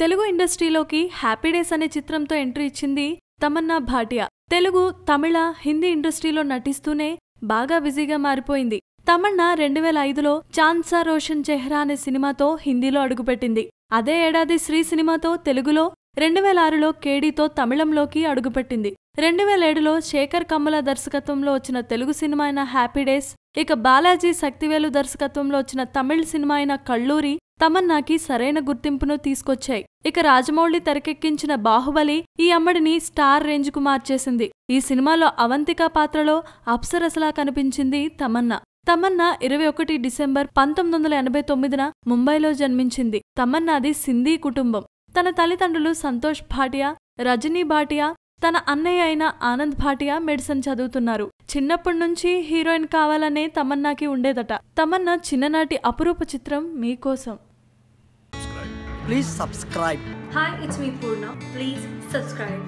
తెలుగు ఇండస్ట్రీలోకి happy days అనే చిత్రంతో ఎంట్రీ ఇచ్చింది తమన్నా భాటియా. తెలుగు తమిళ హిందీ ఇండస్ట్రీలో నటిస్తూనే బాగా బిజీగా మారిపోయింది. తమన్నా రెండు వేల ఐదులో చాన్సా రోషన్ చెహ్రా అనే సినిమాతో హిందీలో అడుగుపెట్టింది. అదే ఏడాది శ్రీ సినిమాతో తెలుగులో రెండు వేల ఆరులో కేడీతో తమిళంలోకి అడుగుపెట్టింది. రెండు వేల ఏడులో శేఖర్ కమ్మల దర్శకత్వంలో వచ్చిన తెలుగు సినిమా అయిన హ్యాపీ డేస్ ఇక బాలాజీ శక్తివేలు దర్శకత్వంలో వచ్చిన తమిళ్ సినిమా అయిన కళ్ళూరి తమన్నాకి సరైన గుర్తింపును తీసుకొచ్చాయి. ఇక రాజమౌళి తెరకెక్కించిన బాహుబలి ఈ అమ్మడిని స్టార్ రేంజ్కు మార్చేసింది. ఈ సినిమాలో అవంతిక పాత్రలో అప్సరసలా కనిపించింది తమన్నా. తమన్నా ఇరవై ఒకటి డిసెంబర్ పంతొమ్మిది వందల ఎనభై తొమ్మిదిన ముంబైలో జన్మించింది. తమన్నాది సింధీ కుటుంబం. తన తల్లిదండ్రులు సంతోష్ భాటియా రజనీ భాటియా తన అన్నయ్య అయిన ఆనంద్ భాటియా మెడిసిన్ చదువుతున్నారు చిన్నప్పటి నుంచి హీరోయిన్ కావాలనే తమన్నాకి ఉండేదట తమన్నా చిన్ననాటి అపురూప చిత్రం మీకోసం Please subscribe. Hi, it's me Purna. Please subscribe.